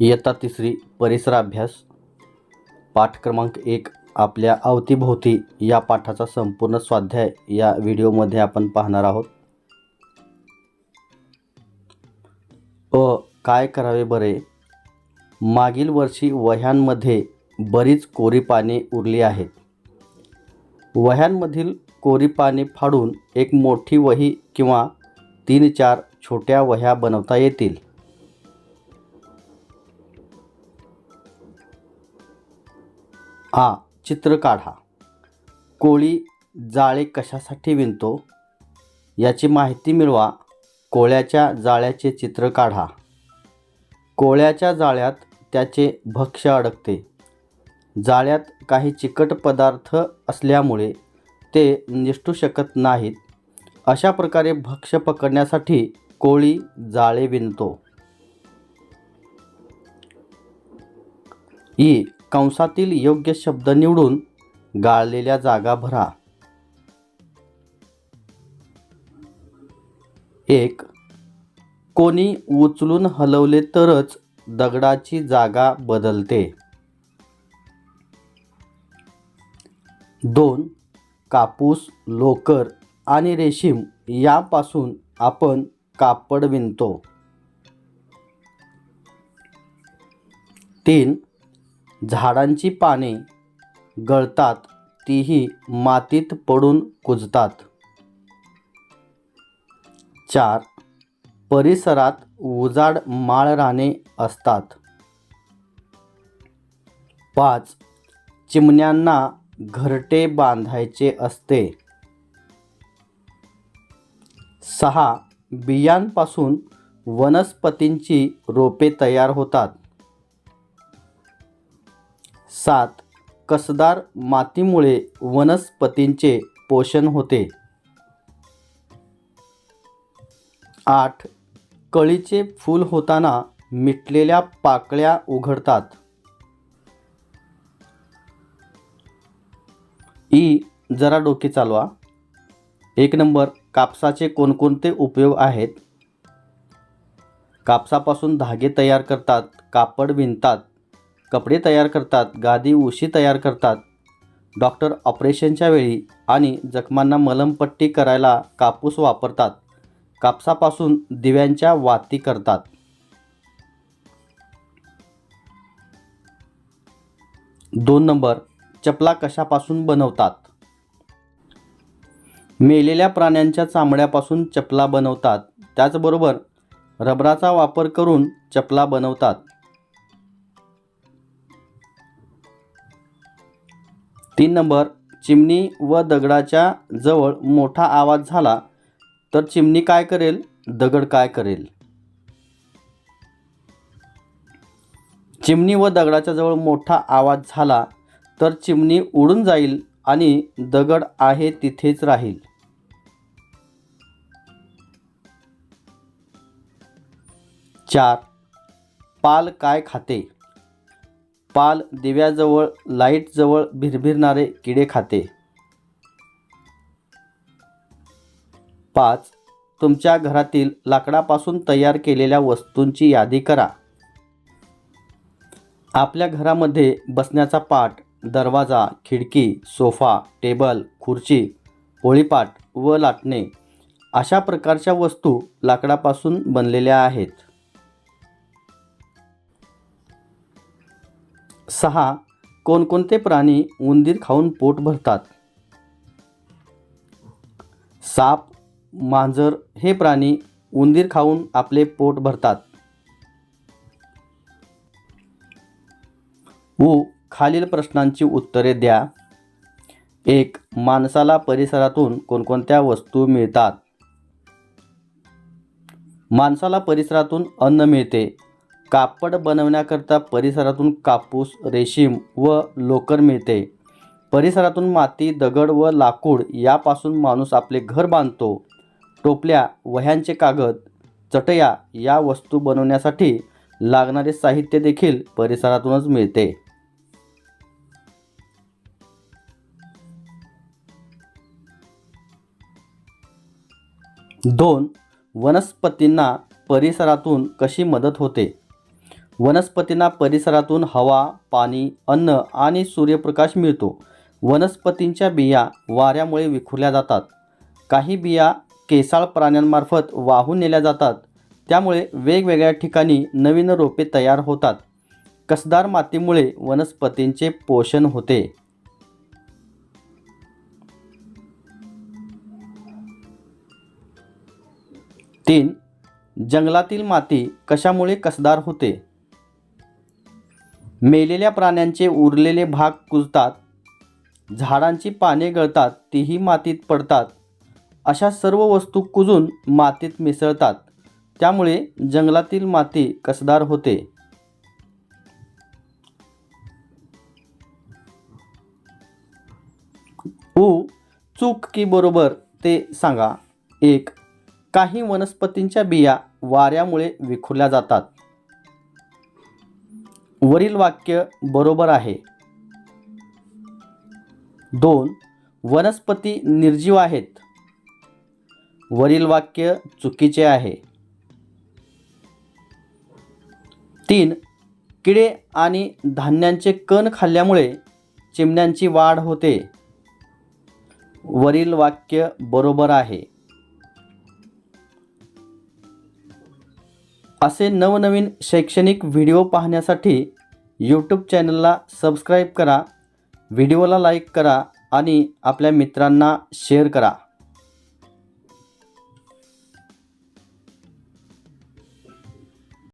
इयत्ता तिसरी परिसराभ्यास पाठ क्रमांक एक आपल्या अवतीभोवती या पाठाचा संपूर्ण स्वाध्याय या व्हिडिओमध्ये आपण पाहणार आहोत. अ काय करावे बरे? मागील वर्षी वह्यांमध्ये बरीच कोरी पाने उरली आहेत. वह्यांमधील कोरी पाने फाडून एक मोठी वही किंवा तीन चार छोट्या वह्या बनवता येतील. आ चित्र काढा. कोळी जाळे कशासाठी विणतो? याची माहिती मिळवा. कोळ्याच्या जाळ्याचे चित्र काढा. कोळ्याच्या जाळ्यात त्याचे भक्ष्य अडकते. जाळ्यात काही चिकट पदार्थ असल्यामुळे ते निष्ठू शकत नाहीत. अशा प्रकारे भक्ष्य पकडण्यासाठी कोळी जाळे विणतो. ई. कंसातील योग्य शब्द निवडून गाळलेल्या जागा भरा. एक कोणी उचलून हलवले तरच दगडाची जागा बदलते. दोन कापूस लोकर आणि रेशीम यापासून आपण कापड विणतो. तीन झाडांची पाने गळतात तीही मातीत पडून कुजतात. चार. परिसरात उजाड माळराने असतात. पाच. चिमण्यांना घरटे बांधायचे असते. सहा. बियांपासून वनस्पतींची रोपे तयार होतात. सात कसदार मातीमुळे वनस्पतींचे पोषण होते. आठ कळीचे फूल होताना मिटलेल्या पाकळ्या उघडतात. ई जरा डोके चालवा. एक नंबर कापसाचे कोणकोणते उपयोग आहेत? कापसापासून धागे तयार करतात कापड विणतात कपडे तयार करतात गादी उशी तयार करतात. डॉक्टर ऑपरेशनच्या वेळी आणि जखमांना मलमपट्टी करायला कापूस वापरतात. कापसापासून दिव्यांच्या वाती करतात. दोन नंबर चपला कशापासून बनवतात? मेलेल्या प्राण्यांच्या चामड्यापासून चपला बनवतात. त्याचबरोबर रबराचा वापर करून चपला बनवतात. तीन नंबर चिमणी व दगडाच्या जवळ मोठा आवाज झाला तर चिमणी काय करेल? दगड काय करेल? चिमणी व दगडाच्या जवळ मोठा आवाज झाला तर चिमणी उडून जाईल आणि दगड आहे तिथेच राहील. चार पाल काय खाते? पाल दिव्याजवळ लाईटजवळ भिरभिरणारे किडे खाते. पाच तुमच्या घरातील लाकडापासून तयार केलेल्या वस्तूंची यादी करा. आपल्या घरामध्ये बसण्याचा पाट दरवाजा खिडकी सोफा टेबल खुर्ची पोळीपाट व लाटणे अशा प्रकारच्या वस्तू लाकडापासून बनलेल्या आहेत. सहा कोणकोणते प्राणी उंदीर खाऊन पोट भरतात? साप मांजर हे प्राणी उंदीर खाऊन आपले पोट भरतात. उ खालील प्रश्नांची उत्तरे द्या. एक माणसाला परिसरातून कोणकोणत्या वस्तू मिळतात? माणसाला परिसरातून अन्न मिळते. कापड बनवण्याकरता परिसरातून कापूस रेशीम व लोकर मिळते. परिसरातून माती दगड व लाकूड यापासून माणूस आपले घर बांधतो. टोपल्या वह्यांचे कागद चटया या वस्तू बनवण्यासाठी लागणारे साहित्य देखील परिसरातूनच मिळते. दोन वनस्पतींना परिसरातून कशी मदत होते? वनस्पतींना परिसरातून हवा पाणी अन्न आणि सूर्यप्रकाश मिळतो. वनस्पतींच्या बिया वाऱ्यामुळे विखुरल्या जातात. काही बिया केसाळ प्राण्यांमार्फत वाहून नेल्या जातात. त्यामुळे वेगवेगळ्या ठिकाणी नवीन रोपे तयार होतात. कसदार मातीमुळे वनस्पतींचे पोषण होते. तीन जंगलातील माती कशामुळे कसदार होते? मेलेल्या प्राण्यांचे उरलेले भाग कुजतात. झाडांची पाने गळतात तीही मातीत पडतात. अशा सर्व वस्तू कुजून मातीत मिसळतात. त्यामुळे जंगलातील माती कसदार होते. उ. चूक की बरोबर ते सांगा. एक. काही वनस्पतींच्या बिया वाऱ्यामुळे विखुरल्या जातात. वरील वाक्य बरोबर आहे. दोन वनस्पती निर्जीव आहेत. वरील वाक्य चुकीचे आहे. तीन किडे आणि धान्यांचे कण खाल्ल्यामुळे चिमण्यांची वाढ होते. वरील वाक्य बरोबर आहे. असे नवनवीन शैक्षणिक व्हिडिओ पाहण्यासाठी यूट्यूब चॅनलला सबस्क्राईब करा व्हिडिओला लाईक करा आणि आपल्या मित्रांना शेअर करा.